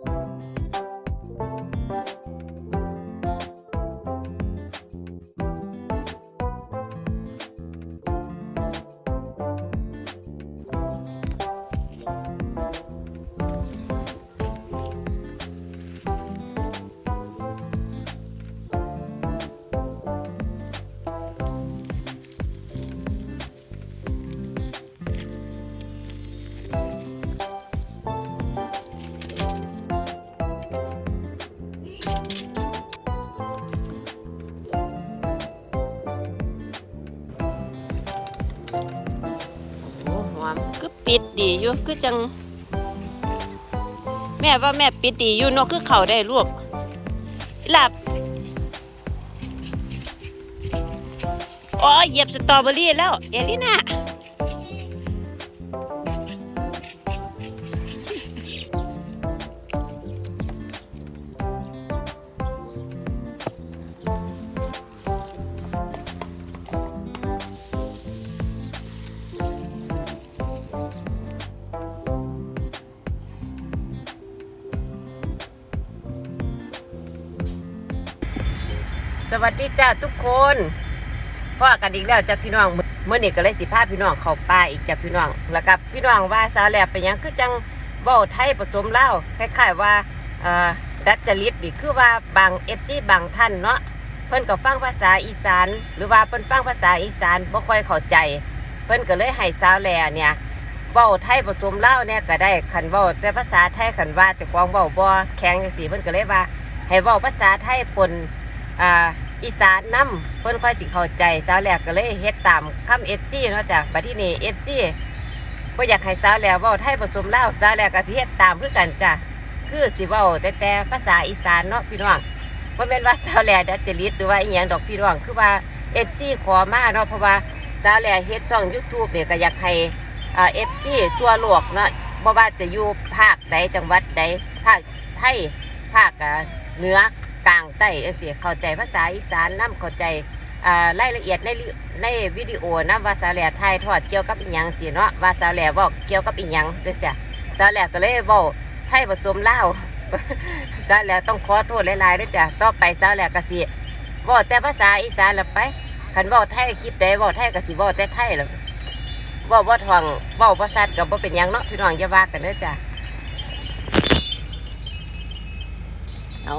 โอยู่คือจัง แม่ว่าแม่ปิดดีอยู่นกคือเขาได้ลวกหลับอ๋อเหยียบสตรอเบอรี่แล้ว เอลิน่า วัสดีจ้าทุกคนพ่อกันอีกแล้วจ้าพี่น้องเมื่อนี้ก็เลยสิพาพี่น้องเข้าป่าอีกจ้าพี่น้อง แล้วกับพี่น้องว่าสาวแหลบเป็นหยังคือจังเว้าไทยผสมเลาคล้ายๆว่าดัดจริตนี่คือว่าบาง FC บางท่านเนาะเพิ่นก็ฟังภาษาอีสาน หรือว่าเพิ่นฟังภาษาอีสานบ่ค่อยเข้าใจ เพิ่นก็เลยให้สาวแหลเนี่ยเว้าไทยผสมเลาเนี่ยก็ได้คันเว้าแต่ภาษาไทยคันว่าจะควงเว้าบ่แข็งจังซี่เพิ่นก็เลยว่า ให้เว้าภาษาไทยปนอ่า อีสานนํเพิ่นค่อยสิเข้าใจสาวแหลกก็เลยเฮ็ดตามคำ FG เนาะจ้ะบัดที่นี่ FG บ่อยากให้สาวแหลกเว้าไทยผสมลาวสาวแหลกก็สิเฮ็ดตามคือกันจ้ะคือสิเว้าแต่แต่ภาษาอีสานเนาะพี่น้องบ่แม่นว่าสาวแหลกดัดจริตหรือว่าอีหยังดอกพี่น้องคือว่า FC ขอมาเนาะเพราะว่าสาวแหลกเฮ็ดช่อง YouTube เนี่ยก็อยากให้อ่า FC ทั่วโลกเนาะบ่ว่าจะอยู่ภาคใดจังหวัดใดภาคไทยภาคเหนือ กลางใต้เอเสียเข้าใจภาษาอีสานน้ำเข้าใจอ่ารายละเอียดในในวิดีโอนะว่าสาแหล่ไทยทอดเกี่ยวกับอีหยังสิเนาะว่าสาแหล่บอกเกี่ยวกับอีหยังจังซี่สาแหล่ก็เลยเว้าไทยผสมลาวสาแหล่ต้องขอโทษหลายๆเด้อจ้ะต่อไปสาแหล่ก็สิเว้าแต่ภาษาอีสานละไปคันเว้าไทยคลิปใดเว้าไทยก็สิเว้าแต่ไทยล่ะเว้าบ่ท่องว้าบ่ชัดก็บ่เป็นยังเนาะพี่น้องอย่าว่ากันเด้อจ้ะเอา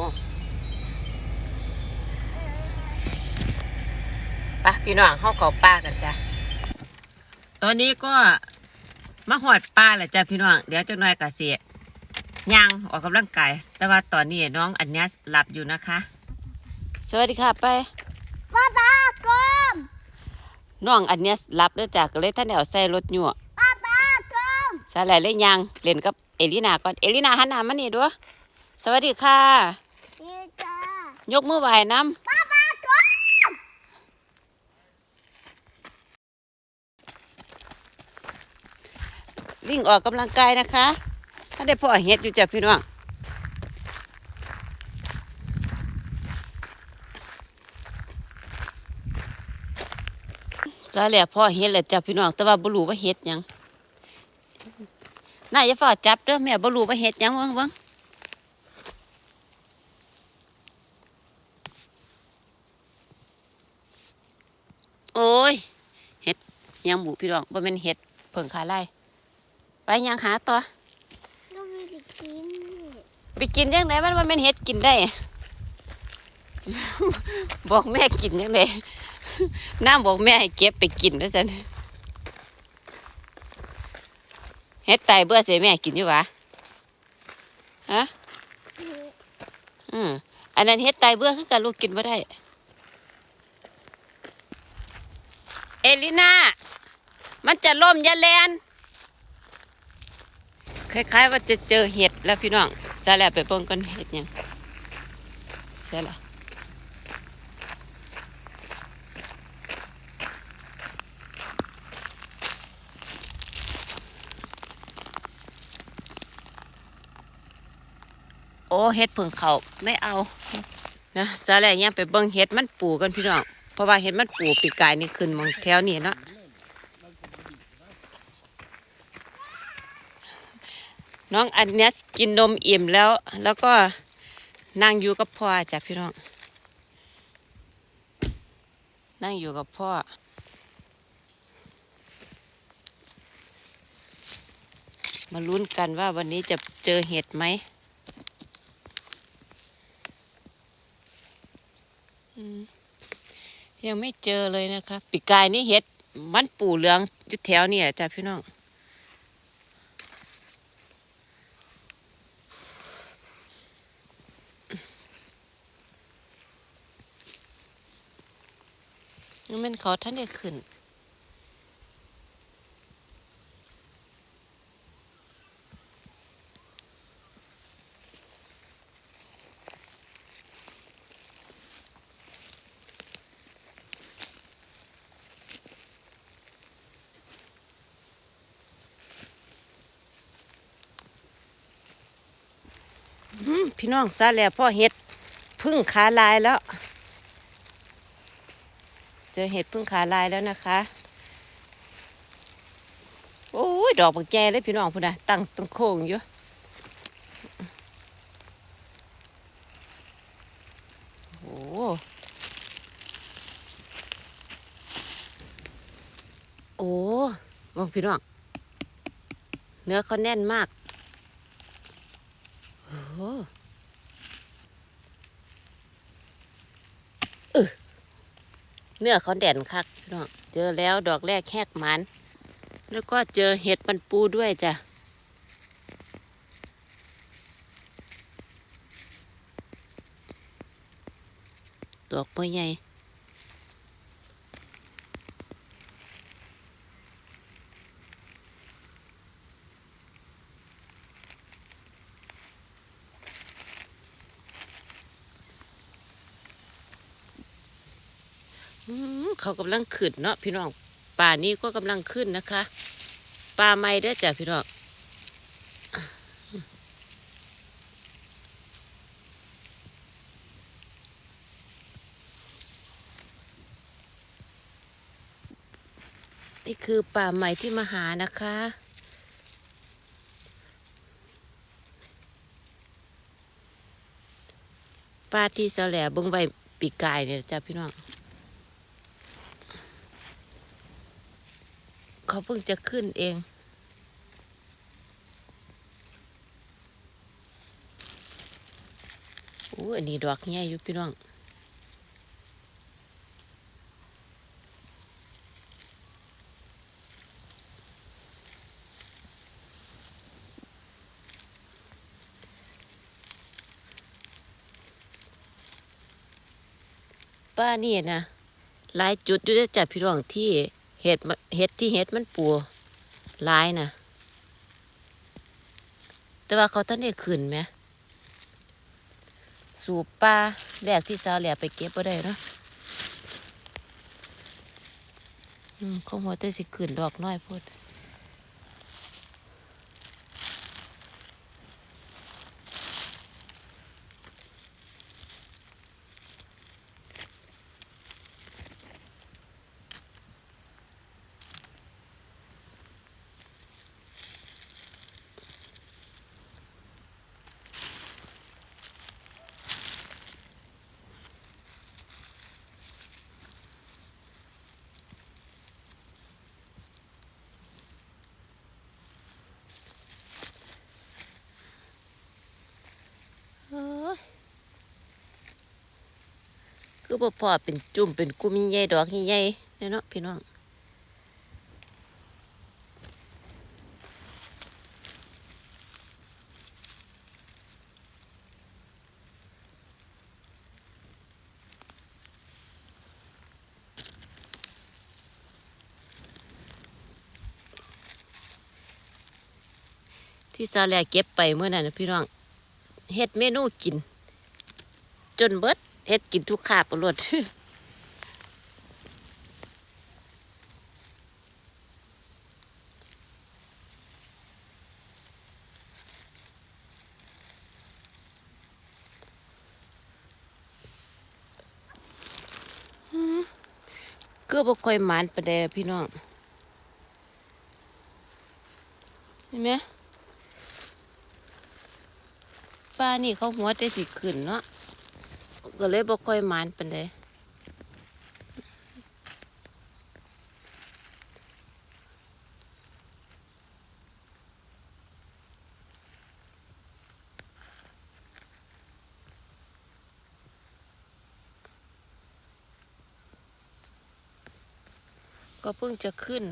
ปะพี่น้องเข้าเขาป่ากันจ้ะตอนนี้ก็มาหอดป่าแหละจ้ะพี่น้องเดี๋ยวจะน้อยกะเสียย่างออกกำลังกายแต่ว่าตอนนี้น้องอันเนี้ยหลับอยู่นะคะ สวัสดีค่ะไปป้าป้ากลมน้องอันเนี้ยหลับแล้วจ้ะก็เลยท่านเอาใส่รถยั่วป้าป้ากลมสายไหลเลยย่างเล่นกับเอลินาก่อนเอลินาหันหน้ามานี่ด้วยสวัสดีค่ะดีจ้ายกมือไหวน้ป้าป้ากลมำ วิ่งออกกำลังกายนะคะ ถ้าได้พ่อเฮ็ดอยู่จ้ะพี่น้องสาแหล่พ่อเฮ็ดแหละจ้ะพี่น้องแต่ว่าบ่รู้ว่าเฮ็ดหยังน่าจะฝ่าจับเด้อแม่บ่รู้ว่าเฮ็ดหยังเบิ่งเบิ่งโอ้ยเฮ็ดยังบุพี่น้องบ่แม่นเฮ็ดเพิ่งขาไล่ ไปยังหาต่อก็ไม่ได้กินไปกินยังไงมันว่าแม่นเฮ็ดกินได้ บอกแม่กินยังไงน้ำบอกแม่ให้เก็บไปกินนะสันเฮ็ดไตายเบื่อเสียแม่กินอยู่หวะฮะอืมอันนั้นเฮ็ดไตายเบื่อคือกันลูกกินไม่ได้ เอลิน่ามันจะล่มอยาแลน คล้ายๆ ว่าจะเจอเห็ดแล้วพี่น้องสาแลไปเบิ่งกันเห็ดยังเสียละโอ้เห็ดเพิ่งเขาไม่เอา นะสาแลเนี่ยไปเบิ่งเห็ดมันปูกันพี่น้อง เพราะว่าเห็ดมันปูปีกายนี่ขึ้นมองแถวนี้เนาะ น้องอันเนสกินนมอิ่มแล้ว แล้วก็นั่งอยู่กับพ่อจ้ะพี่น้อง นั่งอยู่กับพ่อ มาลุ้นกันว่าวันนี้จะเจอเห็ดไหมยังไม่เจอเลยนะคะ ปีกายนี่เห็ด มันปูเหลืองอยู่แถวเนี่ยจ้ะพี่น้อง นี่มันเขาท่านได้ขึ้น พี่น้องซาแล้วพ่อเห็ดพึ่งขาลายแล้ว อเห็ดพึ่งขาลายแล้วนะคะ โอ้ย ดอกบักแจเลยพี่น้องพุ่นนะตั้งตรงโค้งอยู่โอ้โอ้มองพี่น้อง เนื้อเขาแน่นมาก โอ้โหเออ เนื้อเขาแด่นคักพี่น้องเจอแล้วดอกแรกแหกมัน แล้วก็เจอเห็ดมันปูด้วยจ้ะดอกปัวใหญ่ อื มเขากำลังขึ้นเนาะพี่น้องป่านี้ก็กำลังขึ้นนะคะป่าไม้เด้อจ้ะพี่น้องนี่คือป่าไม้ที่มาหานะคะ ป่าที่เสาแหล่บงใบปีกายเนี่ยจ้ะพี่น้อง เขาเพิ่งจะขึ้นเอง อู้อันนี้ดอกใหญ่อยู่พี่น้องป้านี่นะหลายจุดอยู่ได้อจัดพี่น้องที่ เห็ดมันเห็ดที่เห็ดมันปูหลายนะแต่ว่าเขาท่านได้ขึ้นไหมสูบปลาแดกที่สาวแหลไปเก็บก็ได้เนาะอืมเขาหัวเต่สิขึ้นดอกน้อยพูด คือบ่พอเป็นจุ่มเป็นกุมใหญ่ดอกใหญ่ๆเนี่ยเนาะพี่น้องที่ซาแลเก็บไปเมื่อนั้นนะพี่น้อง เฮ็ดเมนูกิน จนเบิดเฮ็ดกินทุกคาบรวดก็บ่ค่อยหมานปานใดพี่น้องเห็นไหม ป้านี่เขาหัวแต่สิขึ้นเนาะก็เลยบ่ค่อยมานปานใดก็เพิ่งจะขึ้น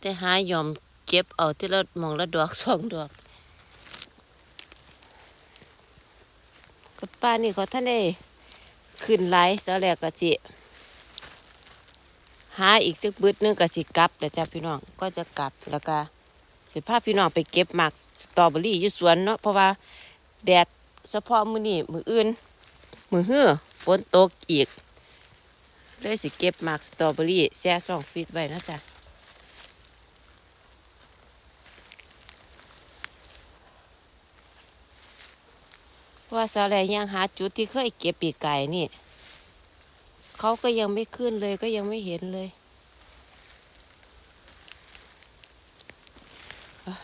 แต่หายอมเก็บเอาที่ละมองละดอกสองดอกกับป้านี่เขาท่านได้ขึ้นไลายซะแล้วก็จิหาอีกสักบึดหนึงก็สิกลับแล้วจ้ะพี่น้องก็จะกลับแล้วก็สิพาพี่น้องไปเก็บหมากสตรอเบอรี่อยู่สวนเนาะเพราะว่าแดดเฉพาะมื้อนี้มื้ออื่นมื้อเฮือฝนตกอีกเลยสิเก็บหมากสตรอเบอรี่แช่ซองฟิตไว้นะจ๊ะ ว่าสาแลยังหาจุดที่เคยเก็บปีกไก่นี่เขาก็ยังไม่ขึ้นเลยก็ยังไม่เห็นเลยอะ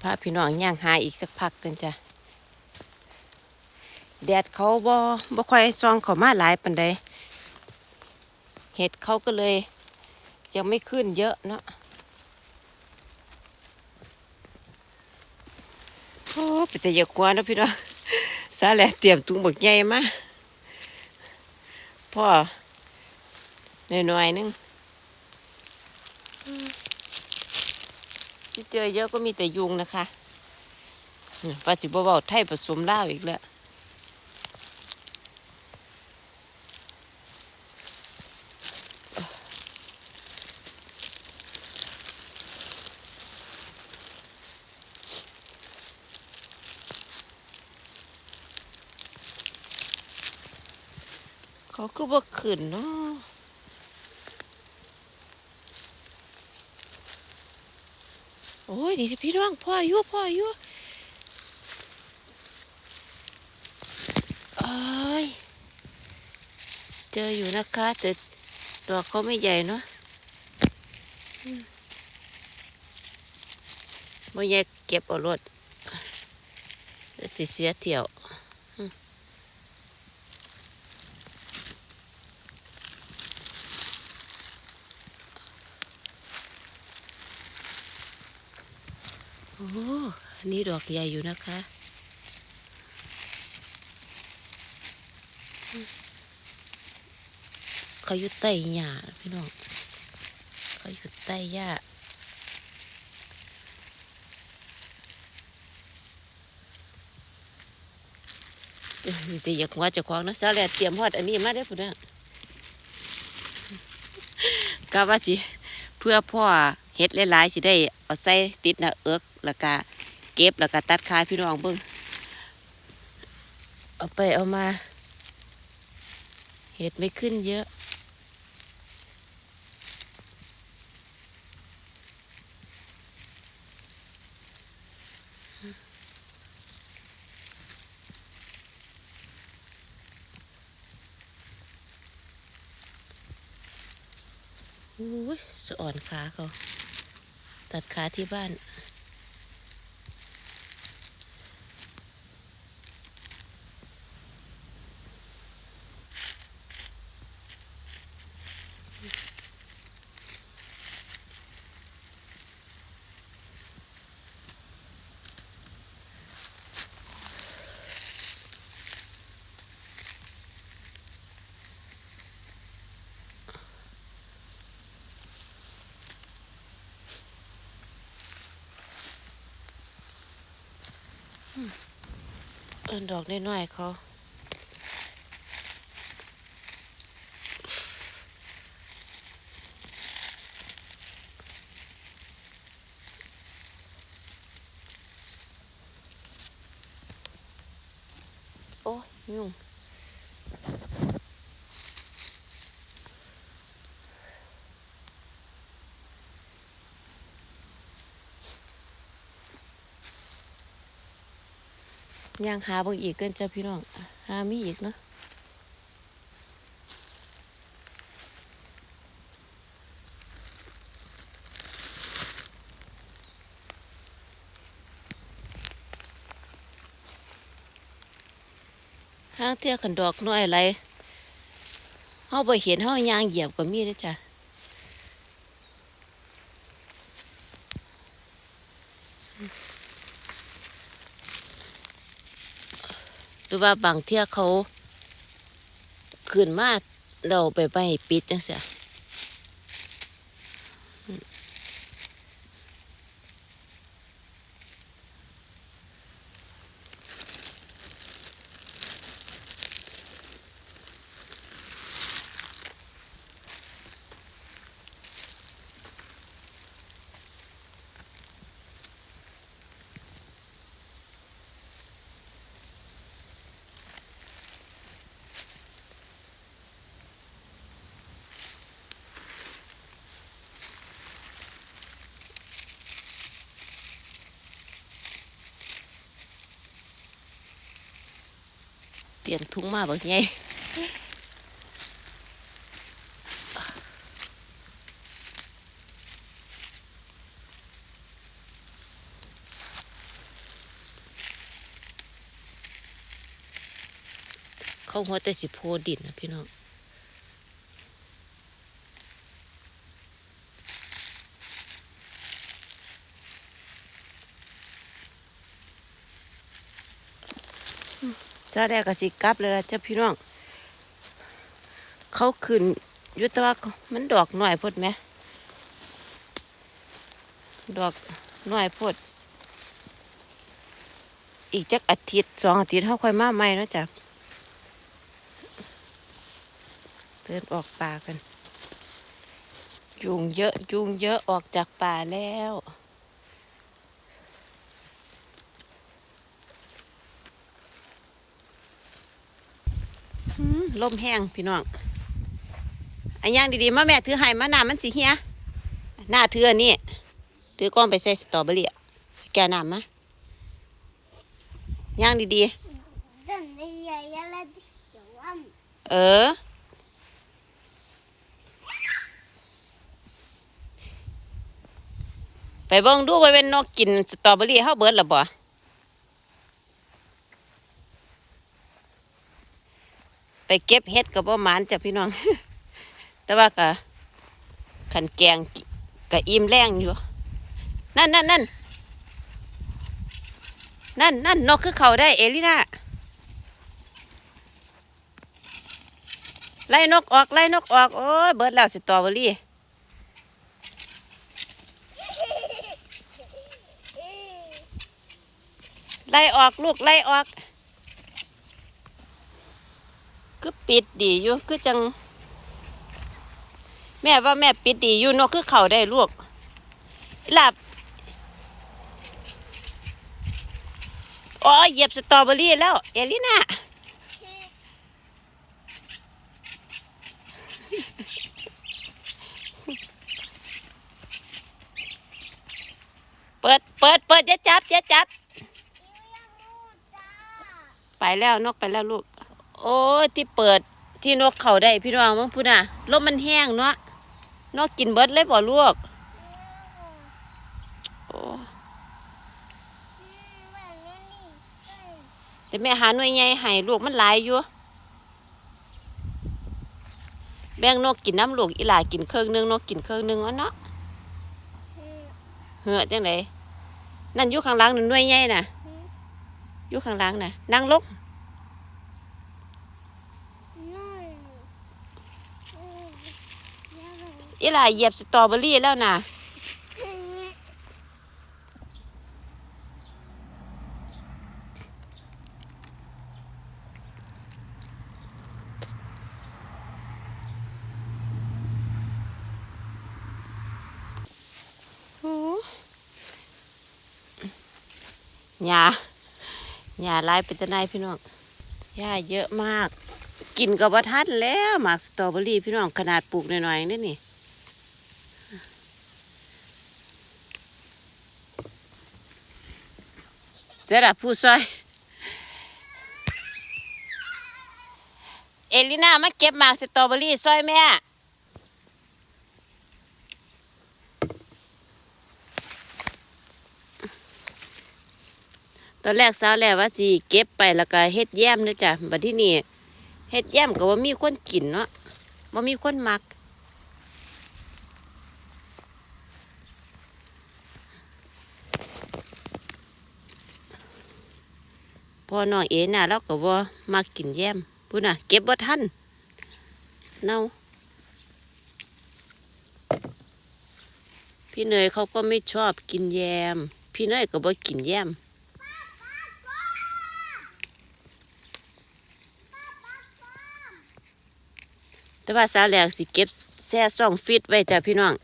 พาพี่น้องย่างหาอีกสักพักกันจ้ะแดดเขาบ่บ่ค่อยซองเขามาหลายปันใดเห็ดเขาก็เลยยังไม่ขึ้นเยอะเนาะ โอ้ เป็นแต่ยากกวนนะพี่น้องสาแหละเตรียมตุ้งบักใหญ่มาพ่อหน่อยๆนึงที่เจอเยอะก็มีแต่ยุงนะคะปลาสิบเบาไทยผสมลาวอีกแล้ว ก็บ่ขึ้นเนาะโอ้ย นี่พี่น้องพ่ออายุพ่ออายุเอ้ย เจออยู่นะคะ แต่ดอกเขาไม่ใหญ่เนาะอืมบ่แยกเก็บเอารถเดี๋ยวสิเสียเที่ยว โอ้ อันนี้ดอกใหญ่อยู่นะคะ เขาอยู่ใต้หญ้าพี่น้อง เขาอยู่ใต้หญ้าแต่อยากว่าจะคว้างนะสาแลเตรียมฮอดอันนี้มาได้พุ่นนะกะว่าสิ เพื่อพ่อเฮ็ดหลายๆสิได้เอาใส่ติดน้าเอิกแล้วก็ เก็บแล้วก็ตัดขายพี่น้องเบิ่งเอาไปเอามา เห็ดไม่ขึ้นเยอะ อุ้ยสะอ่อนขาเขา ตัดขาที่บ้าน ดอกน้อยๆเขา โอ้ยยุ่ง ย่างหาเบางอีกเกินจ้าพี่น้อง หามีอีกเนาะห้างเที่ยขันดอกน้อยอะไรเฮาบ่เห็นเฮายางเหยียบก็มีเด้จ้ะ รือว่าบางเที่ยเขาขึ้นมาเราไปไปปิดจังซี่ เตียนทุ่งมาบักใหญ่เขาหัวแต่สิโพดินนะพี่น้อง ซาแรกก็สิกลับเลยล่ะจ้าพี่น้อง เขาขึ้นยุตว่ามันดอกหน่อยพดไหม ดอกหน่อยพด อีกจักอาทิตย์สองอาทิตย์เขาค่อยมาใหม่นะจ้ะเดินออกป่ากัน ยุงเยอะ ยุงเยอะออกจากป่าแล้ว ลมแห้งพี่น้องอันย่างดีๆมาแม่ถือให้มาน้ำมันสิเฮียหน้าถืออันนี้ถือกล้องไปใส่สตรอเบอรี่อะแกน้ำมาย่างดี Den är jävla diskvam. ๆเออไปเบิ่งดูว่าเป็นนกกินสตรอเบอรี่เฮาเบิดหรือบ่ ไปเก็บเฮ็ดกับบ่หมานจ้ะพี่น้อง แต่ว่าก็ขันแกงก็อิ่มแรงอยู่ นั่นนั่นนั่นนั่นนั่นนกคือเขาได้เอลิน่าไล่นกออกไล่นกออก โอ้ยเบิดแล้วสตอเบอรี่ไล่ออกลูกไล่ออก คือปิดดีอยู่คือจัง แม่ว่าแม่ปิดดีอยู่นกคือเข่าได้ลูกหลับอ๋อเหยียบสตรอเบอรี่แล้ว เอลิน่าเปิด เปิด เปิดอย่าจับอย่าจับ ไปแล้วนกไปแล้วลูก โอ้ยที่เปิดที่นกเขาได้พี่น้องมั้งพูดน่ะลมมันแห้งเนาะนกกินเบิดเลยบ่ลูกโอ้แต่แม่หาหน่วยใหญ่ให้ลูกมันหลายอยู่แบ่งนกกินน้ำลูกอีหลากินเครื่องหนึงนกกินเครื่องหนึงวะเนาะเหือจังไดนั่นอยู่ข้างล่างนั่นหน่วยใหญ่น่ะอยู่ข้างล่างน่ะนั่งลง อีหลาเหยียบสตรอเบอรี่แล้วนะโอ้หญ้าหญ้าหลายเป็นตะไนพี่น้องหญ้าเยอะมาก กินกับว่าทันแล้วหมากสตรอเบอรี่พี่น้องขนาดปลูกหน่อยๆนี่นี่ สร็จละผู้ซอยเอลิน่ามาเก็บหมากสตรอเบอรี่ซอยแม่ตอนแรกสาวแหล้วว่าสิเก็บไปแล้วก็เฮ็ดแย้มเด้อจ้ะบัดที่นี่เฮ็ดแย้มก็ว่ามีคนกินเนาะบ่ามีคนมัก พอน้องเอ๋น่ะเราก็บ่มักกินแยมพุ่นน่ะ เก็บบ่ทันเน่าพี่เนยเขาก็ไม่ชอบกินแยม พี่เนยก็บ่กินแยมแต่ว่าสาวแหลกสิเก็บแซ่ซ่องฟิตไว้จ้ะพี่น้อง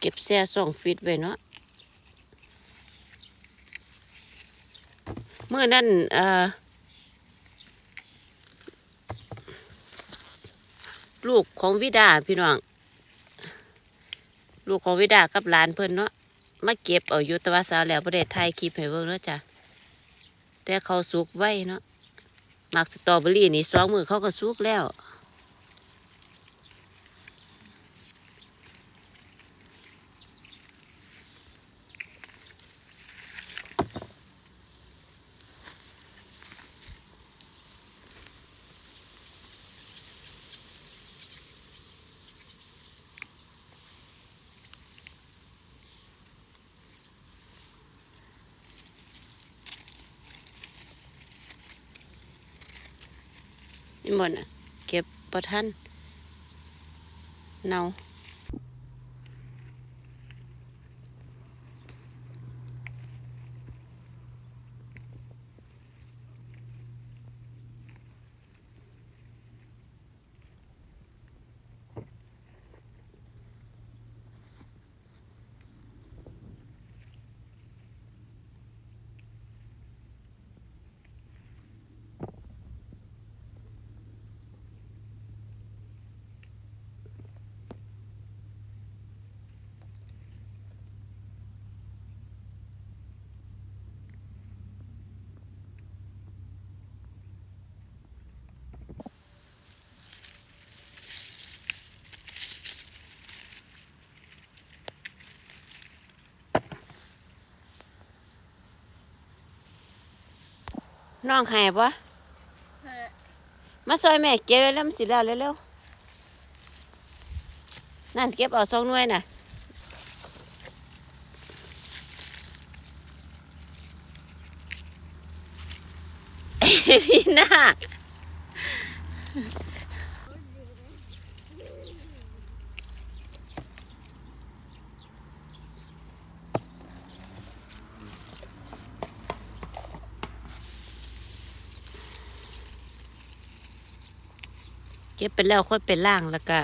เก็บแซ่ซ่องฟิตไว้เนาะเมื่อนั้นลูกของวิดาพี่น้อง ลูกของวิดากับหลานเพิ่นเนาะมาเก็บเอาอยู่ตว่าสาวแล้วประเด็ถ่ายคลิปให้เบิ่งเนาะจ้ะแต่เขาสุกไว้เนาะมักสตรอเบอรี่นี่สองมือเขาก็สุกแล้ว นี่หมดอะ เก็บประทันเนา น้องหายปะเออมาซอยแม่เก็บแล้วมันสิแล้วเร็วๆนั่นเก็บเอาสองหน่วยน่ะ พี่นาค เก็บไปแล้วค่อยไปล่างแล้วก็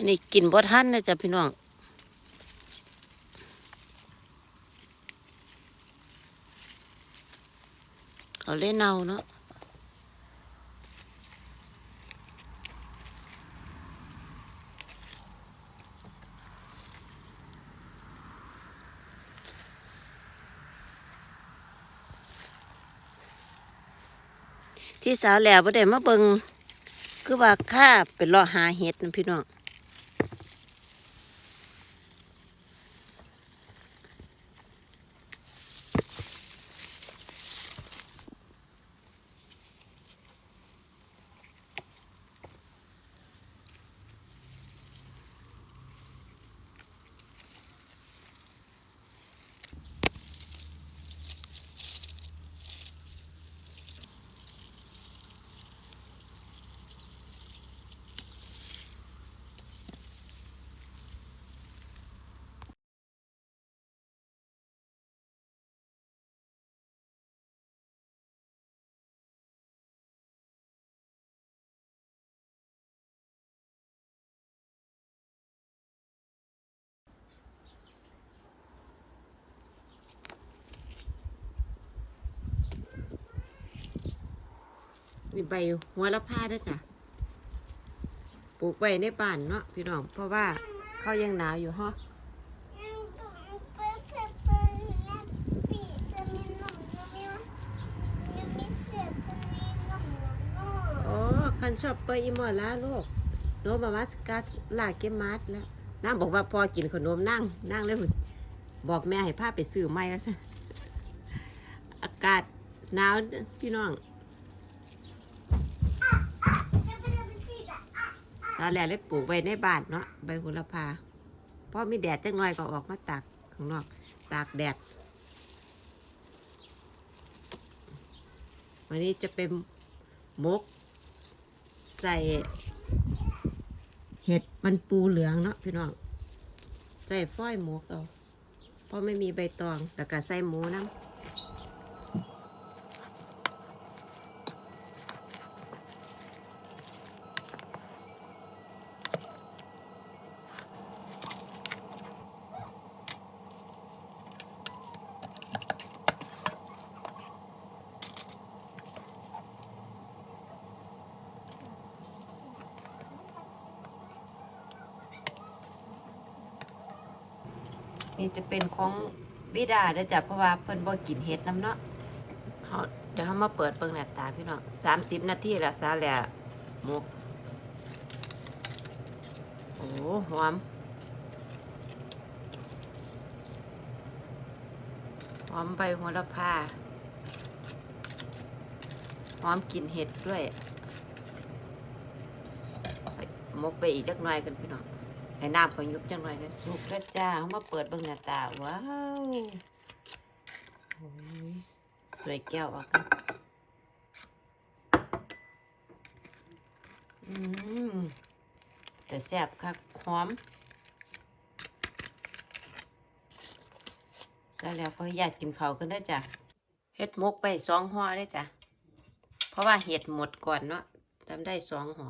อันนี้กินบ่ทันนะจ๊ะพี่น้องเขาเล่นเนาเนาะที่สาวแหล้วบ่ได้มาเบิงคือว่าข้าเป็นรอหาเห็ดนะพี่น้อง นี่ใบหัวละพาด้อจ้ะปลูกไว้ในบ้านเนาะพี่น้องเพราะว่าเขายังหนาวอยู่ฮะยังต้องเหนมจะมียังมีเศษจะมีหนมหนมโอ้คันชอบเปอร์อีมอลาลูกโนมามาสกัสลาเกมมัดแล้วนางบอกว่าพอกินขนมนั่งนั่งเลยพุ่นบอกแม่ให้พาไปซื้อไม้ก็ซะอากาศหนาวพี่น้อง จะเป็นอะไรสิอะ สาแหล่เลยปลูกไว้ในบ้านเนาะใบโหระพาพอมีแดดจังหน่อยก็ออกมาตากข้างนอก ตากแดด วันนี้จะเป็นมก ใส่เห็ดมันปูเหลืองเนาะพี่น้อง ใส่ฝ้อยหมกเอาเพราะไม่มีใบตอง แล้วก็ใส่หมูน้ำ จะเป็นของบิดาเด้อจ้ะเพราะว่าเพิ่นบ่กินเห็ดน้ำเนาะเฮาเดี๋ยวเฮามาเปิดเบิ่งหน้าตาพี่น้อง30นาทีแล้วซาแหละหมกโอ้หอมหอมใบโหระพาหอมกลิ่นเห็ดด้วยหมกไปอีกจักหน่อยกันพี่น้อง ให้น้ำเขายุบจังหน่อยนะสุกแล้วจ้าเอามาเปิดเบิ่งหน้าตา ว้าวสวยแก้วออกกันอืมแต่แซ่บคักหอมใส่แล้วก็อยากกินเขากันได้จ้ะเฮ็ดมกไปสองห่อได้จ้ะเพราะว่าเห็ดหมดก่อนเนาะทำได้สองห่อ